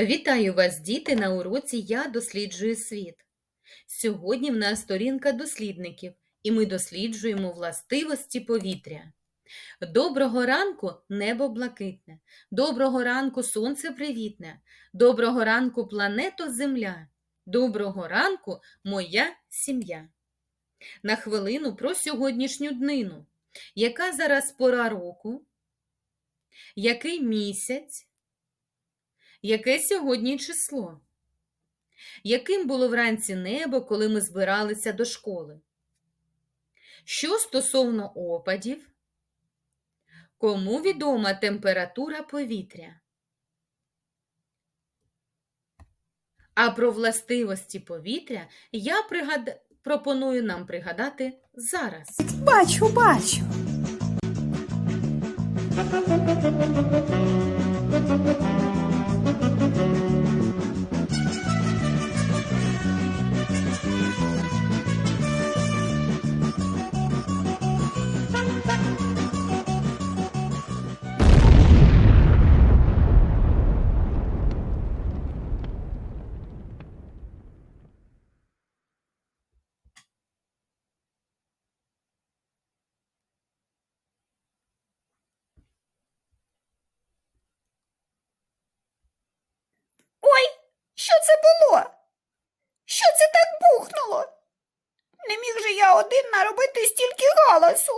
Вітаю вас, діти, на уроці Я досліджую світ. Сьогодні в нас сторінка дослідників, і ми досліджуємо властивості повітря. Доброго ранку небо блакитне, доброго ранку сонце привітне, доброго ранку плането Земля, доброго ранку моя сім'я. На хвилину про сьогоднішню днину. Яка зараз пора року? Який місяць? Яке сьогодні число? Яким було вранці небо, коли ми збиралися до школи? Що стосовно опадів? Кому відома температура повітря? А про властивості повітря я пригад... пропоную нам пригадати зараз. Бачу, бачу. Música один наробити стільки галасу.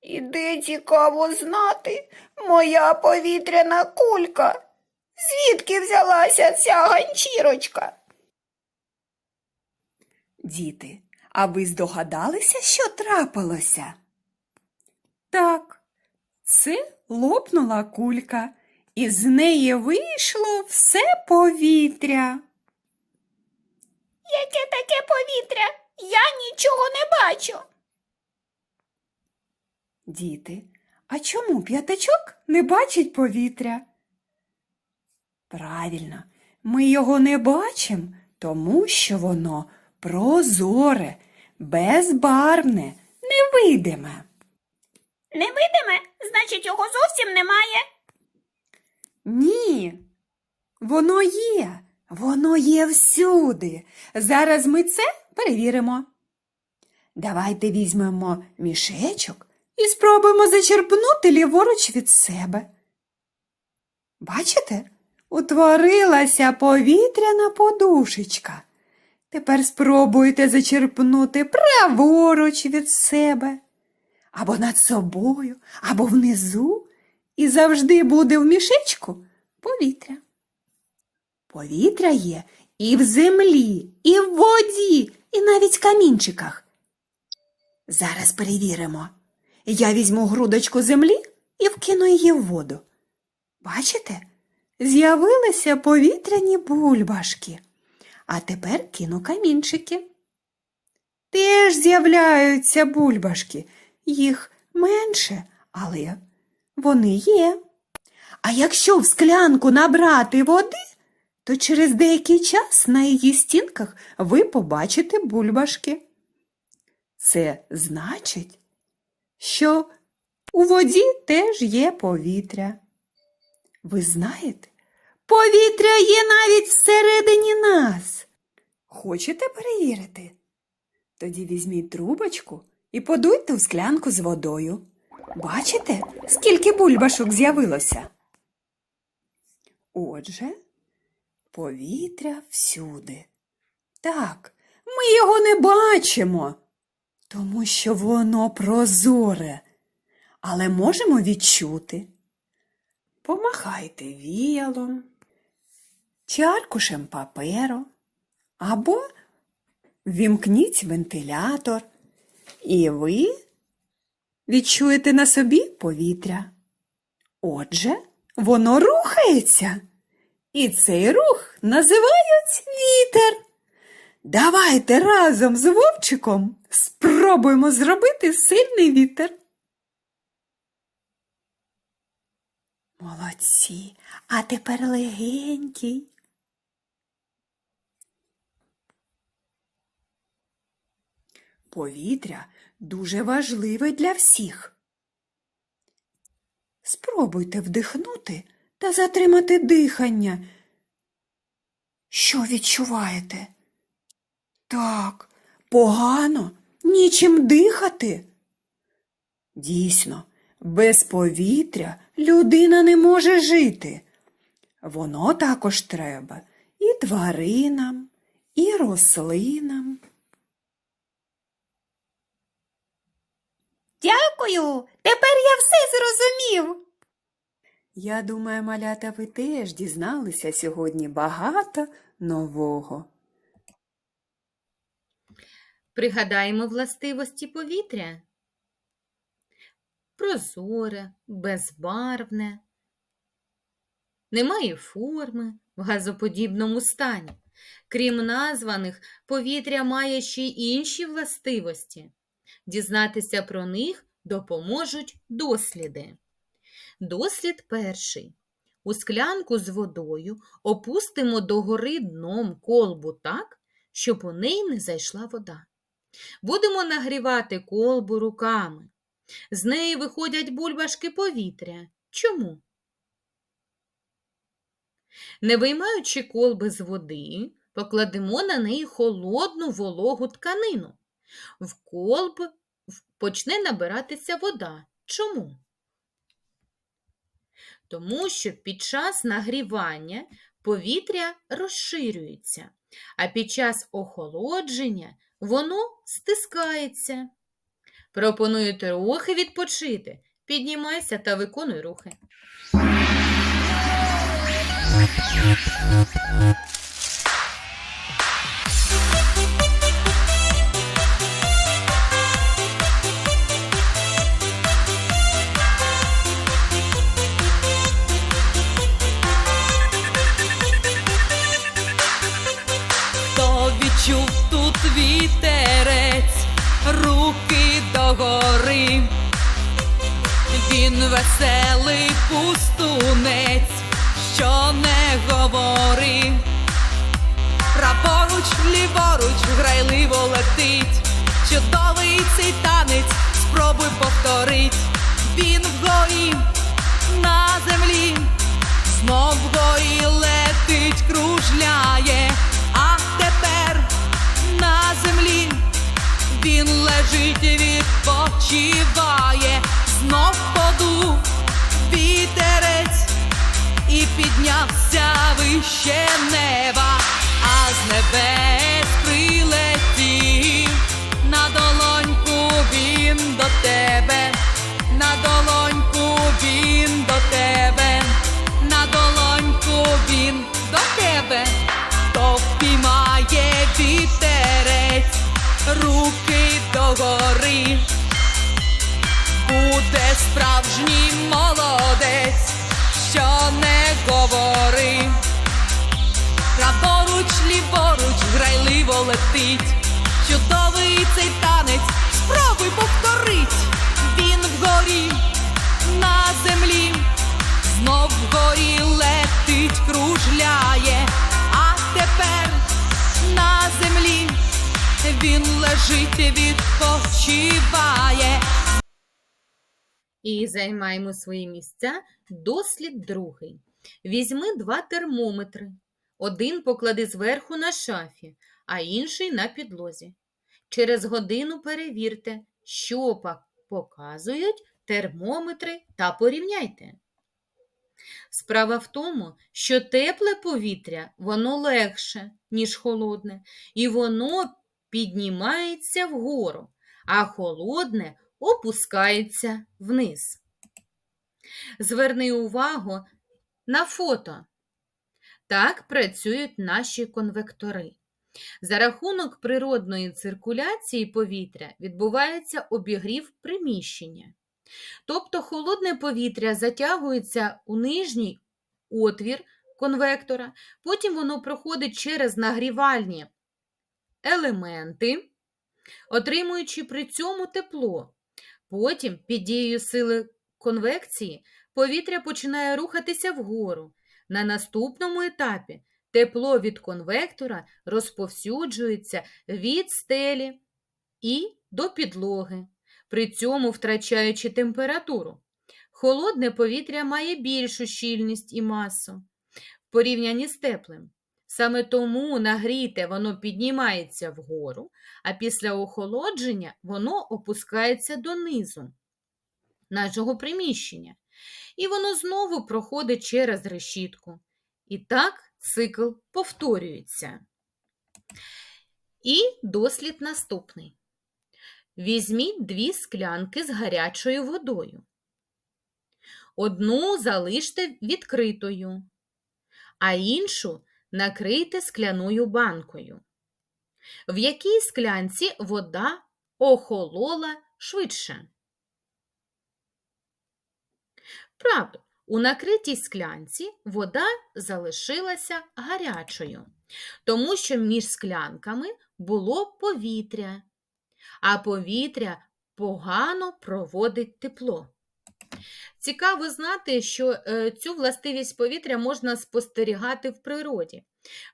І де цікаво знати, моя повітряна кулька. Звідки взялася ця ганчірочка? Діти, а ви здогадалися, що трапилося? Так, це лопнула кулька, і з неї вийшло все повітря. Яке таке повітря? Я нічого не бачу. Діти, а чому п'ятачок не бачить повітря? Правильно, ми його не бачимо, тому що воно прозоре, безбарвне, невидиме. Невидиме, значить, його зовсім немає. Ні, воно є, воно є всюди. Зараз ми це перевіримо. Давайте візьмемо мішечок і спробуємо зачерпнути ліворуч від себе. Бачите, утворилася повітряна подушечка. Тепер спробуйте зачерпнути праворуч від себе, або над собою, або внизу, і завжди буде в мішечку повітря. Повітря є і в землі, і в воді, і навіть камінчиках. Зараз перевіримо. Я візьму грудочку землі і вкину її в воду. Бачите? З'явилися повітряні бульбашки. А тепер кину камінчики. Теж з'являються бульбашки. Їх менше, але вони є. А якщо в склянку набрати води, то через деякий час на її стінках ви побачите бульбашки. Це значить, що у воді теж є повітря. Ви знаєте, повітря є навіть всередині нас. Хочете перевірити? Тоді візьміть трубочку і подуйте в склянку з водою. Бачите, скільки бульбашок з'явилося? Отже, повітря всюди. Так, ми його не бачимо, тому що воно прозоре, але можемо відчути. Помахайте віялом, чи аркушем паперу, або вімкніть вентилятор, і ви відчуєте на собі повітря. Отже, воно рухається. І цей рух називають вітер. Давайте разом з Вовчиком спробуємо зробити сильний вітер. Молодці, а тепер легенький. Повітря дуже важливе для всіх. Спробуйте вдихнути та затримати дихання Що відчуваєте? Так, погано, нічим дихати. Дійсно, без повітря людина не може жити. Воно також треба і тваринам, і рослинам. Дякую. Тепер я все зрозумів. Я думаю, малята, ви теж дізналися сьогодні багато нового. Пригадаємо властивості повітря. Прозоре, безбарвне, немає форми в газоподібному стані. Крім названих, повітря має ще й інші властивості. Дізнатися про них допоможуть досліди. Дослід перший. У склянку з водою опустимо догори дном колбу так, щоб у неї не зайшла вода. Будемо нагрівати колбу руками. З неї виходять бульбашки повітря. Чому? Не виймаючи колби з води, покладемо на неї холодну вологу тканину. В колб почне набиратися вода. Чому? Тому що під час нагрівання повітря розширюється, а під час охолодження воно стискається. Пропоную трохи відпочити. Піднімайся та виконуй рухи. Він веселий пустунець, що не говори. Праворуч, ліворуч, грайливо летить, чудовий цей танець, спробуй повторить. Він вгорі на землі, знов вгорі летить, кружляє, а тепер на землі він лежить, і відпочиває, догори буде справжній молодець, що не говори. Праворуч, ліворуч, грайливо летить. Чудовий цей танець, спробуй повторить. Він вгорі на землі, знов вгорі летить, кружляє, він лежить, відпочиває. І займаємо свої місця. Дослід другий. Візьми два термометри. Один поклади зверху на шафі, а інший на підлозі. Через годину перевірте, що показують термометри та порівняйте. Справа в тому, що тепле повітря воно легше, ніж холодне, і воно піднімається вгору, а холодне опускається вниз. Зверни увагу на фото. Так працюють наші конвектори. За рахунок природної циркуляції повітря відбувається обігрів приміщення. Тобто холодне повітря затягується у нижній отвір конвектора, потім воно проходить через нагрівальні елементи, отримуючи при цьому тепло. Потім, під дією сили конвекції, повітря починає рухатися вгору. На наступному етапі тепло від конвектора розповсюджується від стелі і до підлоги, при цьому втрачаючи температуру. Холодне повітря має більшу щільність і масу в порівнянні з теплим. Саме тому нагріте воно піднімається вгору, а після охолодження воно опускається донизу нашого приміщення. І воно знову проходить через решітку. І так цикл повторюється. І дослід наступний. Візьміть дві склянки з гарячою водою. Одну залиште відкритою, а іншу накрийте скляною банкою, в якій склянці вода охолола швидше. Правда, у накритій склянці вода залишилася гарячою, тому що між склянками було повітря, а повітря погано проводить тепло. Цікаво знати, що е, цю властивість повітря можна спостерігати в природі.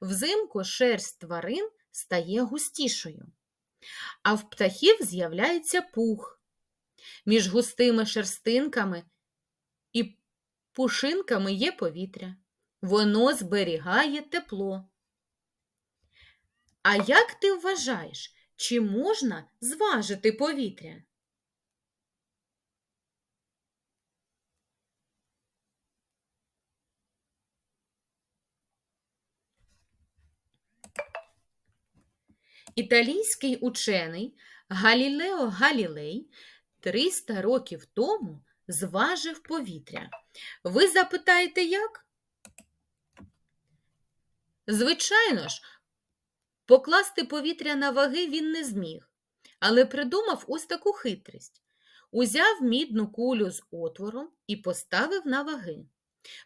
Взимку шерсть тварин стає густішою, а в птахів з'являється пух. Між густими шерстинками і пушинками є повітря. Воно зберігає тепло. А як ти вважаєш, чи можна зважити повітря? Італійський учений Галілео Галілей 300 років тому зважив повітря. Ви запитаєте, як? Звичайно ж, покласти повітря на ваги він не зміг, але придумав ось таку хитрість. Узяв мідну кулю з отвором і поставив на ваги.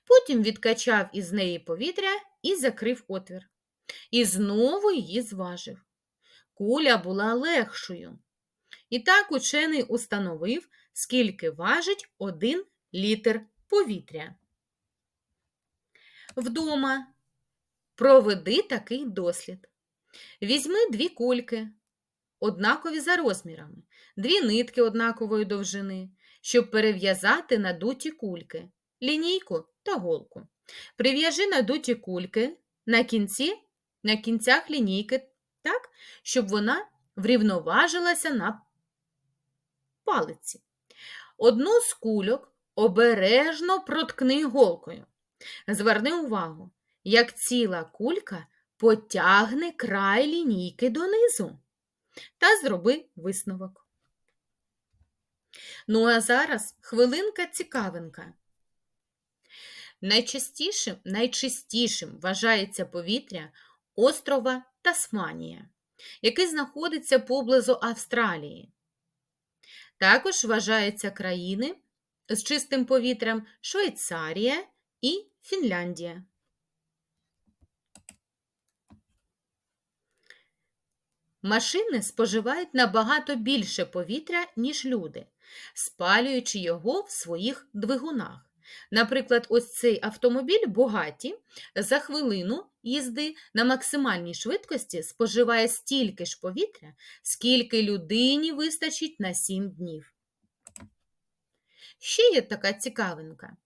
Потім відкачав із неї повітря і закрив отвір. І знову її зважив. Куля була легшою. І так учений установив, скільки важить один літр повітря. Вдома проведи такий дослід. Візьми дві кульки, однакові за розмірами, дві нитки однакової довжини, щоб перев'язати надуті кульки, лінійку та голку. Прив'яжи надуті кульки на кінці, на кінцях лінійки так, щоб вона врівноважилася на палиці. Одну з кульок обережно проткни голкою. Зверни увагу, як ціла кулька потягне край лінійки донизу. Та зроби висновок. Ну а зараз хвилинка цікавинка. Найчастішим, найчистішим вважається повітря острова Тасманія, який знаходиться поблизу Австралії. Також вважаються країни з чистим повітрям Швейцарія і Фінляндія. Машини споживають набагато більше повітря, ніж люди, спалюючи його в своїх двигунах. Наприклад, ось цей автомобіль Бугаті за хвилину їзди на максимальній швидкості споживає стільки ж повітря, скільки людині вистачить на 7 днів. Ще є така цікавинка,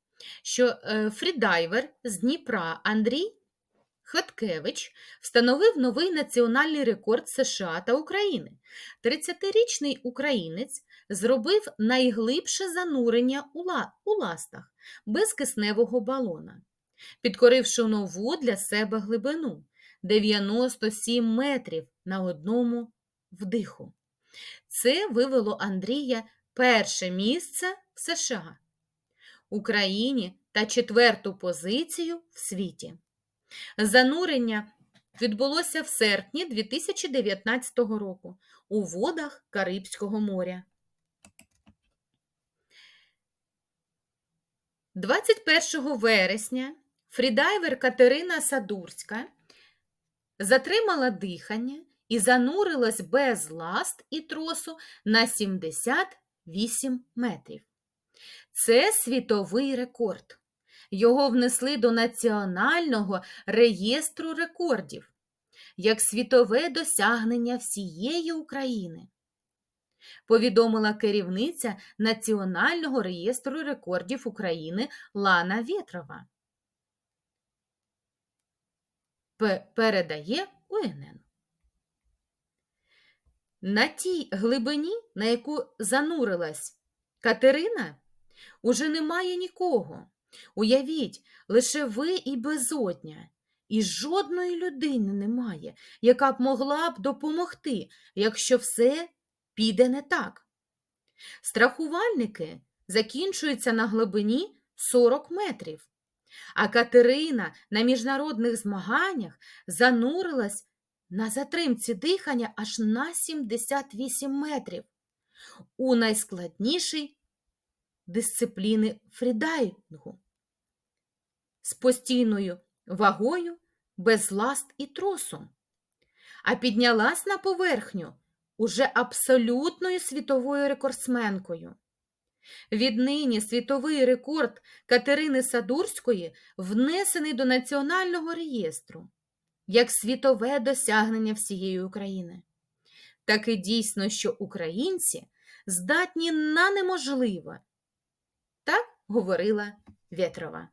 що е, фрідайвер з Дніпра Андрій Хаткевич встановив новий національний рекорд США та України. 30-річний українець зробив найглибше занурення у ластах без кисневого балона, підкоривши нову для себе глибину 97 метрів на одному вдиху. Це вивело Андрія перше місце в США, Україні та четверту позицію в світі. Занурення відбулося в серпні 2019 року у водах Карибського моря. 21 вересня фрідайвер Катерина Садурська затримала дихання і занурилась без ласт і тросу на 78 метрів. Це світовий рекорд. Його внесли до Національного реєстру рекордів як світове досягнення всієї України, повідомила керівниця Національного реєстру рекордів України Лана Вєтрова. Передає УНН. На тій глибині, на яку занурилась Катерина, уже немає нікого. Уявіть, лише ви і безодня, і жодної людини немає, яка б могла б допомогти, якщо все піде не так. Страхувальники закінчуються на глибині 40 метрів, а Катерина на міжнародних змаганнях занурилась на затримці дихання аж на 78 метрів. У найскладнішій дисципліни фрідайвінгу. З постійною вагою, без ласт і тросом, а піднялась на поверхню уже абсолютною світовою рекордсменкою. Віднині світовий рекорд Катерини Садурської внесений до Національного реєстру як світове досягнення всієї України. Таки дійсно, що українці здатні на неможливе. Так говорила Вєтрова.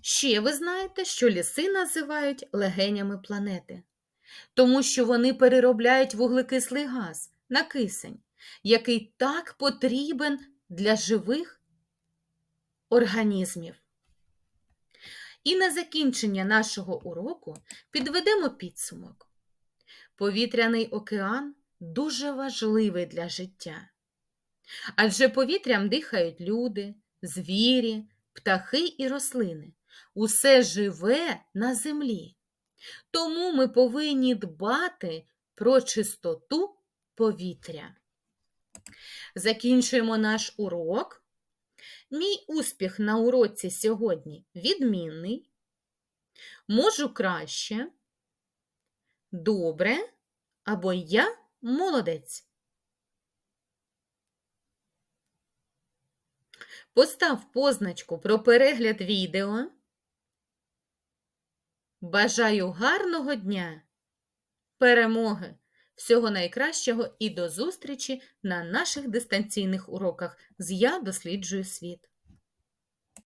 Ще ви знаєте, що ліси називають легенями планети, тому що вони переробляють вуглекислий газ на кисень, який так потрібен для живих організмів. І на закінчення нашого уроку підведемо підсумок. Повітряний океан дуже важливий для життя. Адже повітрям дихають люди, звірі, птахи і рослини. Усе живе на землі. Тому ми повинні дбати про чистоту повітря. Закінчуємо наш урок. Мій успіх на уроці сьогодні відмінний. Можу краще, добре або я молодець. Постав позначку про перегляд відео. Бажаю гарного дня, перемоги, всього найкращого і до зустрічі на наших дистанційних уроках з Я досліджую світ.